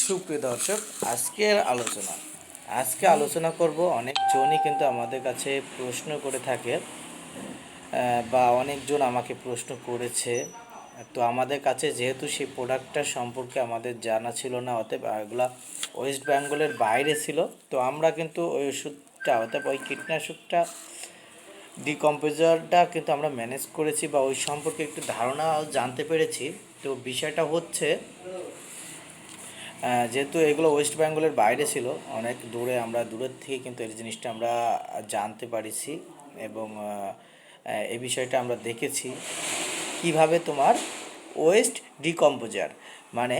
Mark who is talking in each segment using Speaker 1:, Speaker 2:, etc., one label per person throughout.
Speaker 1: সুপ্রিয় দর্শক আজকের আলোচনা। আজকে আলোচনা করব অনেকজনই কিন্তু আমাদের কাছে প্রশ্ন করে থাকে বা অনেকজন আমাকে প্রশ্ন করেছে। তো আমাদের কাছে যেহেতু সেই প্রোডাক্টটা সম্পর্কে আমাদের জানা ছিল না, অতএব এগুলা ওয়েস্ট বেঙ্গলের বাইরে ছিল, তো আমরা কিন্তু ওই ওষুধটা, অতএব ওই কীটনাশকটা ডিকম্পোজারটা কিন্তু আমরা ম্যানেজ করেছি বা ওই সম্পর্কে একটু ধারণা জানতে পেরেছি। তো বিষয়টা হচ্ছে যেহেতু এগুলো ওয়েস্ট বেঙ্গলের বাইরে ছিল, অনেক দূরে আমরা, দূরের থেকে কিন্তু এই জিনিসটা আমরা জানতে পারিছি এবং এই বিষয়টা আমরা দেখেছি। কীভাবে তোমার ওয়েস্ট ডিকম্পোজার মানে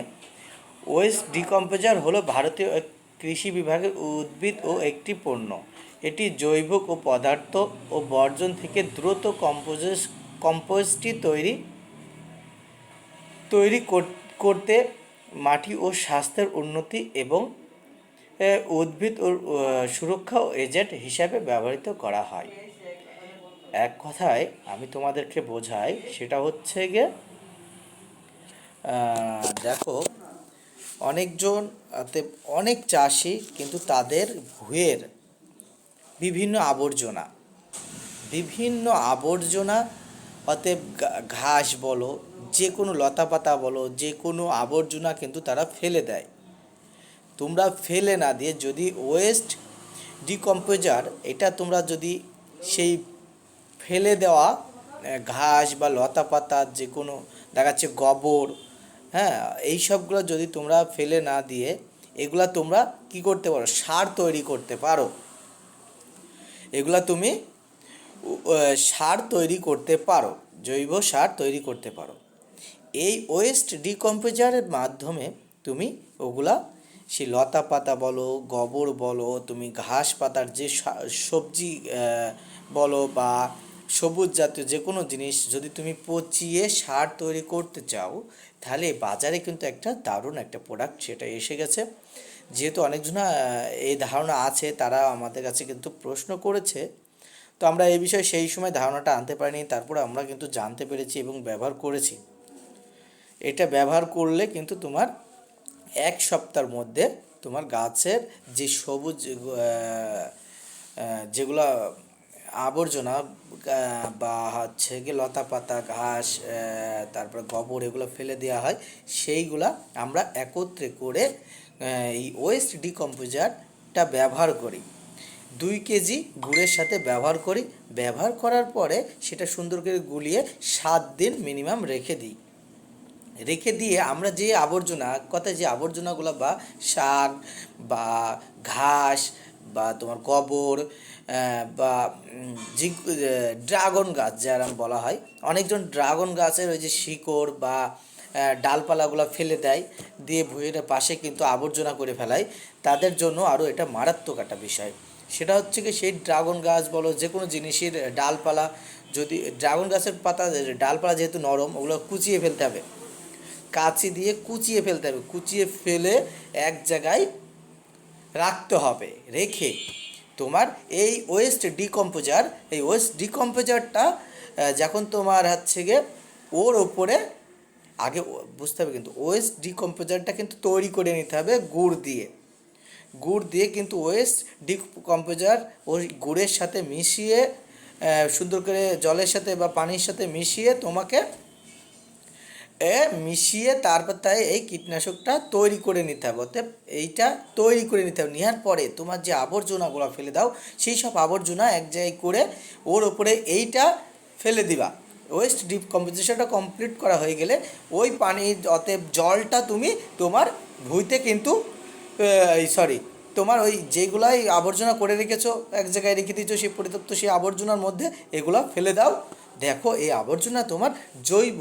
Speaker 1: ওয়েস্ট ডিকম্পোজার হলো ভারতীয় কৃষি বিভাগের উদ্ভিদ ও একটি পণ্য। এটি জৈব ও পদার্থ ও বর্জন থেকে দ্রুত কম্পোজেস কম্পোস্টটি তৈরি তৈরি করতে মাটি ও স্বাস্থ্যের উন্নতি এবং উদ্ভিদ ও সুরক্ষা এজেন্ট হিসাবে ব্যবহৃত করা হয়। এক কথায় আমি তোমাদেরকে বোঝাই, সেটা হচ্ছে গিয়ে দেখো, অনেকজন অনেক চাষি কিন্তু তাদের ভুঁয়ের বিভিন্ন আবর্জনা বিভিন্ন আবর্জনা, অতএব ঘাস বলো যে কোনো লতাপাতা বলো, যে কোনো আবর্জনা কিন্তু তারা ফেলে দেয়। তোমরা ফেলে না দিয়ে যদি ওয়েস্ট ডিকম্পোজার এটা তোমরা যদি সেই ফেলে দেওয়া ঘাস বা লতাপাতা যে কোনো দেখাচ্ছে গোবর হ্যাঁ এই সবগুলো যদি তোমরা ফেলে না দিয়ে, এগুলা তোমরা কি করতে পারো? সার তৈরি করতে পারো। এগুলা তুমি সার তৈরি করতে পারো, জৈব সার তৈরি করতে পারো। এই ওয়েস্ট ডিকম্পোজারের মাধ্যমে তুমি ওগুলা, সেই লতা পাতা বলো, গোবর বলো, তুমি ঘাস পাতার যে সবজি বলো বা সবুজ জাতীয় যে কোনো জিনিস যদি তুমি পচিয়ে সার তৈরি করতে চাও, তাহলে বাজারে কিন্তু একটা দারুণ একটা প্রোডাক্ট সেটা এসে গেছে। যেহেতু অনেকজনা এই ধারণা আছে, তারা আমাদের কাছে কিন্তু প্রশ্ন করেছে। তো আমরা এই বিষয়ে সেই সময় ধারণাটা আনতে পারিনি, তারপরে আমরা কিন্তু জানতে পেরেছি এবং ব্যবহার করেছি। এটা ব্যবহার করলে কিন্তু তোমার এক সপ্তাহের মধ্যে তোমার গাছের যে সবুজ যেগুলো আবর্জনা বা হচ্ছে গিয়ে লতা পাতা, ঘাস তারপর গোবর এগুলো ফেলে দেওয়া হয়, সেইগুলা আমরা একত্রে করে এই ওয়েস্ট ডিকম্পোজারটা ব্যবহার করি। দুই কেজি গুড়ের সাথে ব্যবহার করি। ব্যবহার করার পরে সেটা সুন্দর করে গুলিয়ে সাত দিন মিনিমাম রেখে দিই। রেখে দিয়ে আমরা যে আবর্জনা কথায় যে আবর্জনাগুলো বা শাক বা ঘাস বা তোমার গোবর বা যে ড্রাগন গাছ যারা বলা হয়, অনেকজন ড্রাগন গাছের ওই যে শিকড় বা ডালপালাগুলো ফেলে দেয়, দিয়ে ভুঁইয়ের পাশে কিন্তু আবর্জনা করে ফেলায়। তাদের জন্য আরও এটা মারাত্মক একটা বিষয়। সেটা হচ্ছে কি সেই ড্রাগন গাছ বলো, যে কোনো জিনিসের ডালপালা যদি, ড্রাগন গাছের পাতা ডালপালা যেহেতু নরম, ওগুলো কুচিয়ে ফেলতে হবে। কাঁচি দিয়ে কুচিয়ে ফেলতে হবে। কুচিয়ে ফেলে এক জায়গায় রাখতে হবে। রেখে তোমার এই ওয়েস্ট ডিকম্পোজার এই ওয়েস্ট ডিকম্পোজারটা যখন তোমার হচ্ছে গিয়ে ওর ওপরে, আগে বুঝতে হবে কিন্তু ওয়েস্ট ডিকম্পোজারটা কিন্তু তৈরি করে নিতে হবে গুড় দিয়ে। গুড় দিয়ে কিন্তু ওয়েস্ট ডিকম্পোজার ওই গুড়ের সাথে মিশিয়ে সুন্দর করে জলের সাথে বা পানির সাথে মিশিয়ে তোমাকে এ মিশিয়ে তারপর তাই এই কীটনাশকটা তৈরি করে নিতে হবে। অতএব এইটা তৈরি করে নিতে হবে। নেওয়ার পরে তোমার যে আবর্জনাগুলো ফেলে দাও, সেই সব আবর্জনা এক জায়গায় করে ওর ওপরে এইটা ফেলে দিবা। ওয়েস্ট ডিপ কম্পোজিশনটা কমপ্লিট করা হয়ে গেলে ওই পানির অতএব জলটা তুমি তোমার ভুঁইতে কিন্তু সরি তোমার ওই যেগুলাই আবর্জনা করে রেখেছো, এক জায়গায় রেখে দিয়েছ সেই পরিতপ্ত সেই আবর্জনার মধ্যে এগুলো ফেলে দাও। দেখো, এই আবর্জনা তোমার জৈব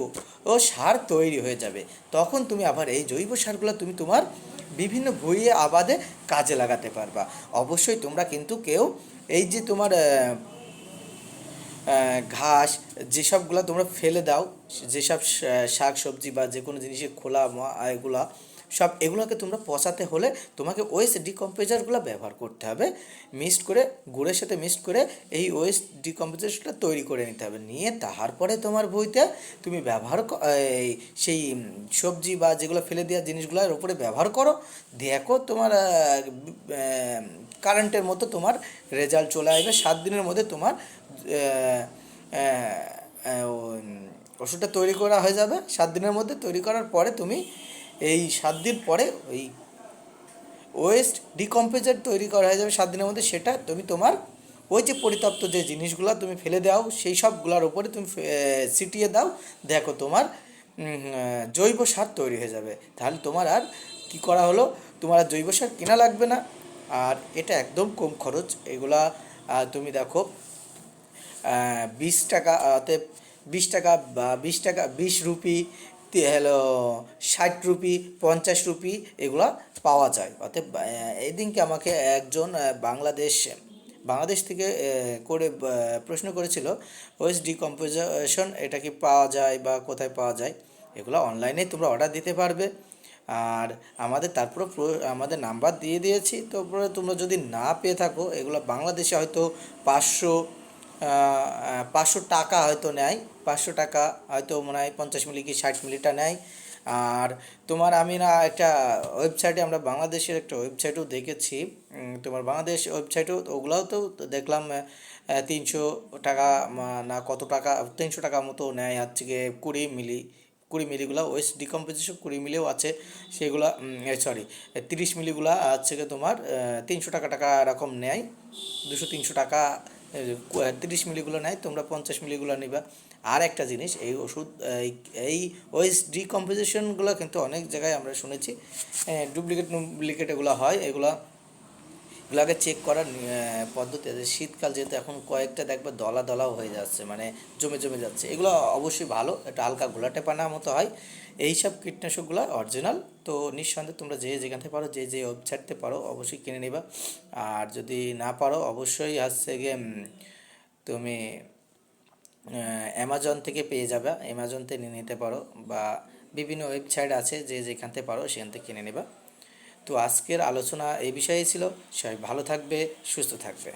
Speaker 1: ও সার তৈরি হয়ে যাবে। তখন তুমি আবার এই জৈব সারগুলো তুমি তোমার বিভিন্ন ভুঁইয়ে আবাদে কাজে লাগাতে পারবা। অবশ্যই তোমরা কিন্তু কেউ এই যে তোমার ঘাস, যেসবগুলো তোমরা ফেলে দাও, যেসব শাক সবজি বা যে কোনো জিনিসের খোলা এগুলা সব এগুলোকে তোমরা পচাতে হলে তোমাকে ওয়েস্ট ডিকম্পোজারগুলো ব্যবহার করতে হবে। মিক্সড করে, গুড়ের সাথে মিক্সড করে এই ওয়েস্ট ডিকম্পোজারটা তৈরি করে নিতে হবে। নিয়ে তারপরে তোমার বইতে তুমি ব্যবহার সেই সবজি বা যেগুলো ফেলে দেওয়া জিনিসগুলোর উপরে ব্যবহার করো। দেখো তোমার কারেন্টের মতো তোমার রেজাল্ট চলে আসবে। সাত দিনের মধ্যে তোমার ওষুধটা তৈরি করা হয়ে যাবে। সাত দিনের মধ্যে তৈরি করার পরে তুমি এই সাত দিন পরে ওই ওয়েস্ট ডিকম্পোজার তৈরি করা হয়ে যাবে সাত দিনের মধ্যে। সেটা তুমি তোমার ওই যে পরিতপ্ত যে জিনিসগুলো তুমি ফেলে দাও, সেই সবগুলোর উপরে তুমি ছিটিয়ে দাও। দেখো তোমার জৈব সার তৈরি হয়ে যাবে। তাহলে তোমার আর কি করা হলো? তোমার জৈব সার কেনা লাগবে না। আর এটা একদম কম খরচ। এগুলা তুমি দেখো বিশ টাকা, অতএব বিশ টাকা বা বিশ টাকা, বিশ রুপি হলো ষাট রুপি পঞ্চাশ রুপি এগুলা পাওয়া যায়। আহ, এদিনকে আমাকে একজন বাংলাদেশ বাংলাদেশ থেকে করে প্রশ্ন করেছিল ওয়েস্ট ডিকম্পোজিশন এটা কি পাওয়া যায় বা কোথায় পাওয়া যায়? এগুলো অনলাইনে তোমরা অর্ডার দিতে পারবে। আর আমাদের তারপরে আমাদের নাম্বার দিয়ে দিয়েছি। তারপরে তোমরা যদি না পেয়ে থাকো এগুলো বাংলাদেশে হয়তো পাঁচশো পাঁচশো টাকা হয়তো নেয়, পাঁচশো টাকা হয়তো মনে হয় পঞ্চাশ মিলি কি ষাট মিলিটা নেয়। আর তোমার আমি না একটা ওয়েবসাইটে আমরা বাংলাদেশের একটা ওয়েবসাইটও দেখেছি। তোমার বাংলাদেশ ওয়েবসাইটেও ওগুলাও তো দেখলাম তিনশো টাকা না কত টাকা, তিনশো টাকা মতো নেয় হচ্ছে গিয়ে কুড়ি মিলি, কুড়ি মিলিগুলো ওয়েস্ট ডিকম্পোজিশন কুড়ি মিলিও আছে সেগুলো সরি তিরিশ মিলিগুলো গিয়ে তোমার তিনশো টাকা টাকা এরকম নেয়, দুশো তিনশো টাকা তিরিশ মিলিগুলো নেয় তোমরা পঞ্চাশ মিলিগুলো নিবা। আর একটা জিনিস, এই ওষুধ, এই- ওয়েস্ট ডিকম্পোজিশনগুলো কিন্তু অনেক জায়গায় আমরা শুনেছি ডুপ্লিকেট ডুপ্লিকেট এগুলো হয়, এগুলো এগুলোকে চেক করার পদ্ধতি আছে। শীতকাল যেহেতু এখন কয়েকটা দেখবে দলা দলাও হয়ে যাচ্ছে মানে জমে জমে যাচ্ছে। এগুলো অবশ্যই ভালো এটা হালকা ঘোলাটে পানা মতো হয়। এইসব কীটনাশকগুলো অরিজিনাল তো নিঃসন্দেহে তোমরা যে যেখান থেকে পারো, যে যে ওয়েবসাইটতে পারো, অবশ্যই কিনে নিবা। আর যদি না পারো, অবশ্যই হচ্ছে গিয়ে তুমি অ্যামাজন থেকে পেয়ে যাবে। অ্যামাজন থেকে নিয়ে নিতে পারো বা বিভিন্ন ওয়েবসাইট আছে, যে যেখান থেকে পারো সেখান থেকে কিনে নেবা। তো আজকের আলোচনা এই বিষয়ে ছিল। সবাই ভালো থাকবে সুস্থ থাকবে।